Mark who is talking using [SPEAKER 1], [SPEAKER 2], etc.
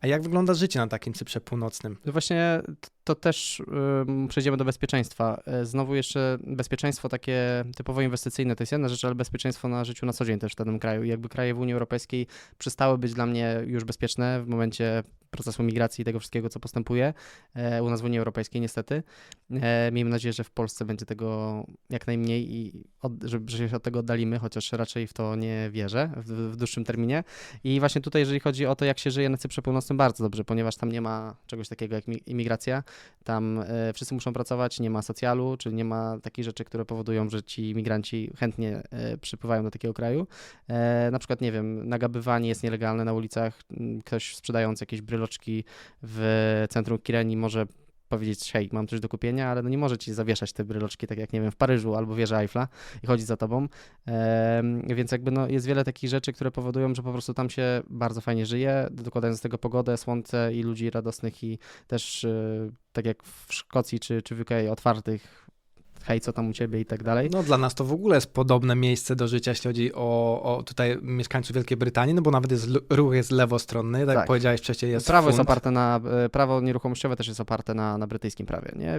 [SPEAKER 1] A jak wygląda życie na takim Cyprze Północnym?
[SPEAKER 2] Właśnie t- to też ym, przejdziemy do bezpieczeństwa. E, Znowu jeszcze bezpieczeństwo takie typowo inwestycyjne to jest jedna rzecz, ale bezpieczeństwo na życiu na co dzień też w danym kraju. Jakby kraje w Unii Europejskiej przestały być dla mnie już bezpieczne w momencie procesu migracji i tego wszystkiego, co postępuje e, u nas w Unii Europejskiej niestety. E, Miejmy nadzieję, że w Polsce będzie tego jak najmniej i od, że, się od tego oddalimy, chociaż raczej w to nie wierzę w, w dłuższym terminie. I właśnie tutaj, jeżeli chodzi o to, jak się żyje na Cyprze Północnym, bardzo dobrze, ponieważ tam nie ma czegoś takiego jak mi- imigracja. Tam e, wszyscy muszą pracować, nie ma socjalu, czyli nie ma takich rzeczy, które powodują, że ci migranci chętnie e, przypływają do takiego kraju. E, na przykład, nie wiem, nagabywanie jest nielegalne na ulicach. Ktoś sprzedający jakieś bryloczki w centrum Kireni może powiedzieć, hej, mam coś do kupienia, ale no nie może ci zawieszać te bryloczki, tak jak, nie wiem, w Paryżu albo wieża Eiffla i chodzić za tobą. Em, więc jakby no, jest wiele takich rzeczy, które powodują, że po prostu tam się bardzo fajnie żyje, dokładając do tego pogodę, słońce i ludzi radosnych i też e, tak jak w Szkocji czy, czy w UK otwartych, hej, co tam u ciebie i tak dalej.
[SPEAKER 1] No dla nas to w ogóle jest podobne miejsce do życia, jeśli chodzi o, o tutaj mieszkańców Wielkiej Brytanii, no bo nawet jest, ruch jest lewostronny, tak, jak
[SPEAKER 2] Tak.
[SPEAKER 1] powiedziałeś wcześniej, jest
[SPEAKER 2] prawo jest oparte na, e, prawo nieruchomościowe też jest oparte na, na brytyjskim prawie, nie?